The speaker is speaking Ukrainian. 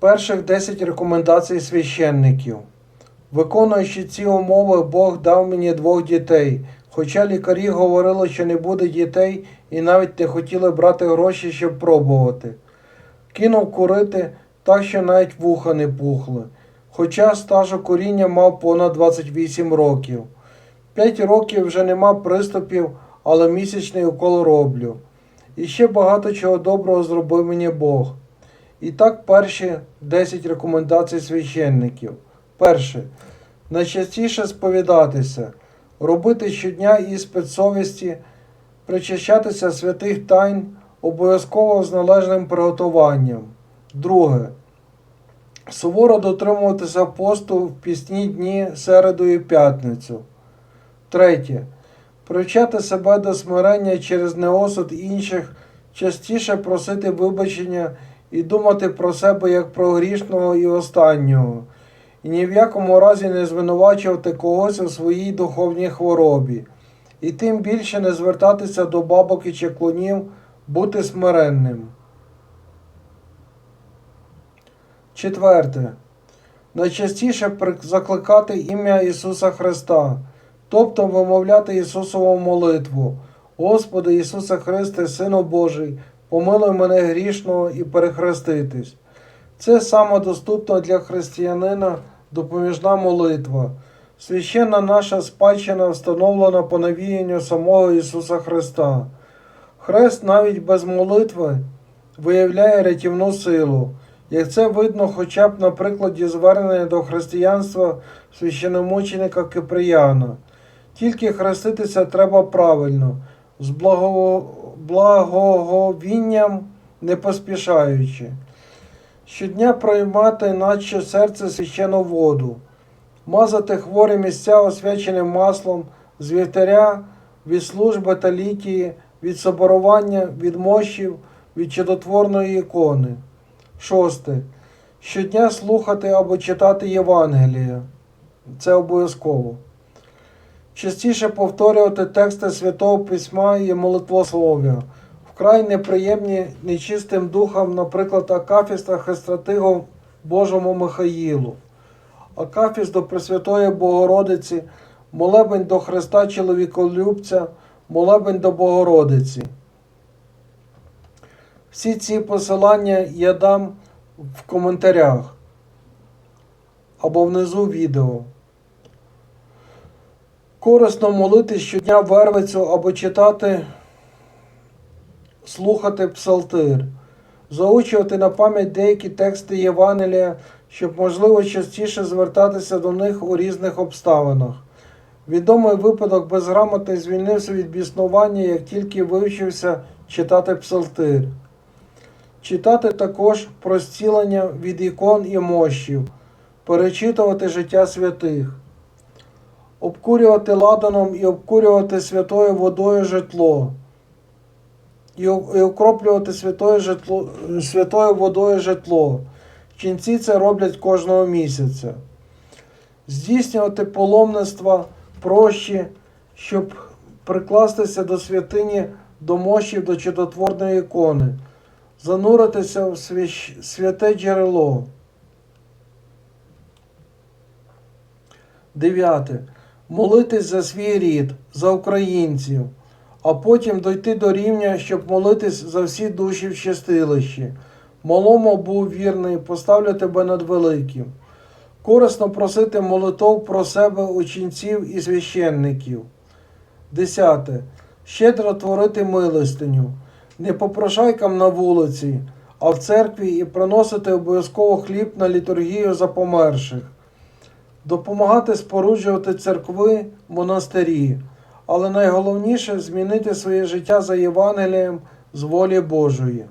Перших 10 рекомендацій священників. Виконуючи ці умови, Бог дав мені двох дітей. Хоча лікарі говорили, що не буде дітей і навіть не хотіли брати гроші, щоб пробувати. Кинув курити так, що навіть вуха не пухли. Хоча стажу куріння мав понад 28 років. 5 років вже нема приступів, але місячний укол роблю. І ще багато чого доброго зробив мені Бог. І так перші 10 рекомендацій священників. Перше. Найчастіше сповідатися, робити щодня іспит совісті, причащатися святих тайн, обов'язково з належним приготуванням. Друге. Суворо дотримуватися посту в пісні дні середу і п'ятницю. Третє. Привчати себе до смирення через неосуд інших, частіше просити вибачення і думати про себе як про грішного і останнього, і ні в якому разі не звинувачувати когось у своїй духовній хворобі, і тим більше не звертатися до бабок і чеклунів, бути смиренним. Четверте. Найчастіше закликати ім'я Ісуса Христа, тобто вимовляти Ісусову молитву. Господи Ісусе Христе, Сину Божий, помилуй мене грішного і перехреститись. Це саме доступна для християнина допоміжна молитва. Священна наша спадщина встановлена по навіянню самого Ісуса Христа. Хрест навіть без молитви виявляє рятівну силу, як це видно хоча б на прикладі звернення до християнства священомученика Киприяна. Тільки хреститися треба правильно, з благо... благоговінням не поспішаючи. Щодня приймати наче серце священу воду, мазати хворі місця освяченим маслом з вівтаря, від служби та літії, від соборування, від мощів, від чудотворної ікони. Шосте. Щодня слухати або читати Євангелія. Це обов'язково. Частіше повторювати тексти Святого Письма і молитвослов'я. Вкрай неприємні нечистим духам, наприклад, Акафіст та Хрестратигу Божому Михаїлу. Акафіст до Пресвятої Богородиці, молебень до Христа Чоловіколюбця, молебень до Богородиці. Всі ці посилання я дам в коментарях або внизу відео. Корисно молитись щодня вервицю або читати, слухати псалтир, заучувати на пам'ять деякі тексти Євангелія, щоб можливо частіше звертатися до них у різних обставинах. Відомий випадок безграмотний звільнився від біснування, як тільки вивчився читати псалтир. Читати також про зцілення від ікон і мощів, перечитувати життя святих, обкурювати ладаном і обкурювати святою водою житло, і окроплювати святою, житло, святою водою житло. Ченці це роблять кожного місяця. Здійснювати паломництва прощі, щоб прикластися до святині, до мощів, до чудотворної ікони зануритися в свящ- святе джерело. Дев'яте. Молитись за свій рід, за українців, а потім дойти до рівня, щоб молитись за всі душі в чистилищі. Малому був вірний, поставлю тебе над великим. Корисно просити молитов про себе ученців і священників. Десяте. Щедро творити милостиню не попрошайкам на вулиці, а в церкві і приносити обов'язково хліб на літургію за померших, допомагати споруджувати церкви, монастирі, але найголовніше змінити своє життя за Євангелієм з волі Божої.